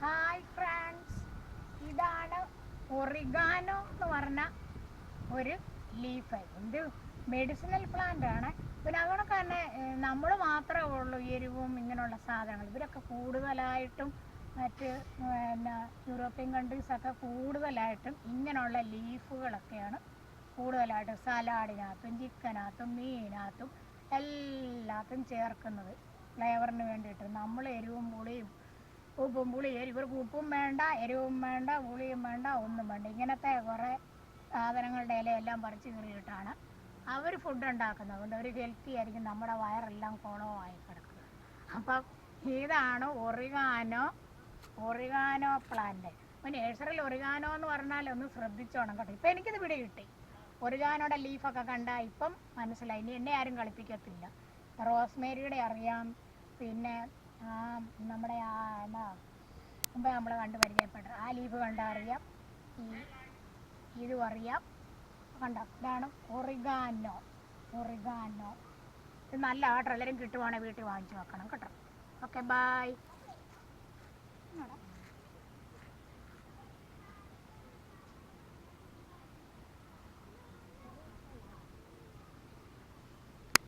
Hi friends ഇതാണ് oregano എന്ന് പറഞ്ഞ ഒരു ലീഫ് എന്ത് മെഡിസിനൽ പ്ലാന്റ് ആണ്. പിന്നെ അതുകൊണ്ടൊക്കെ തന്നെ നമ്മൾ മാത്രമേ ഉള്ളൂ എരിവും ഇങ്ങനെയുള്ള സാധനങ്ങൾ. ഇവരൊക്കെ കൂടുതലായിട്ടും മറ്റ് പിന്നെ യൂറോപ്യൻ കൺട്രീസൊക്കെ കൂടുതലായിട്ടും ഇങ്ങനെയുള്ള ലീഫുകളൊക്കെയാണ് കൂടുതലായിട്ടും സലാഡിനകത്തും ചിക്കനകത്തും മീനകത്തും എല്ലാത്തും ചേർക്കുന്നത്. ഫ്ലേവറിന് വേണ്ടിയിട്ട്. നമ്മൾ എരിവും പുളിയും ഉപ്പും പുളിയും ഇവർക്ക് ഉപ്പും വേണ്ട എരിവും വേണ്ട പുളിയും വേണ്ട ഒന്നും വേണ്ട. ഇങ്ങനത്തെ കുറേ സാധനങ്ങളുടെ ഇലയെല്ലാം പറിച്ച് കീറിയിട്ടാണ് അവർ ഫുഡ് ഉണ്ടാക്കുന്നത്. അതുകൊണ്ട് അവർ ഹെൽത്തി ആയിരിക്കും. നമ്മുടെ വയറെല്ലാം കുളമായി കിടക്കുക. അപ്പം ഇതാണ് ഒറിഗാനോ ഒറിഗാനോ പ്ലാന്റ് അപ്പോൾ നേഴ്സറിൽ ഒറിഗാനോ എന്ന് പറഞ്ഞാൽ ഒന്ന് ശ്രദ്ധിച്ചോണം കേട്ടോ. ഇപ്പം എനിക്കിത് പിടി കിട്ടി. ഒറിഗാനോടെ ലീഫൊക്കെ കണ്ടാൽ ഇപ്പം മനസ്സിലായി. ഇനി എന്നെ ആരും കളിപ്പിക്കത്തില്ല. റോസ്മേരിയുടെ അറിയാം. പിന്നെ നമ്മുടെ ആ മുമ്പ് നമ്മൾ കണ്ട് പരിചയപ്പെട്ട ആ ലീഫ് കണ്ടാൽ അറിയാം. ഈ ഇതും അറിയാം. കണ്ടോ? ഇതാണ് ഒറിഗാനോ. ഒറിഗാനോ. ഇത് നല്ല ആട്ടോ എല്ലാവരും കിട്ടുവാണെങ്കിൽ വീട്ടിൽ വാങ്ങിച്ചു വെക്കണം കേട്ടോ. Okay bye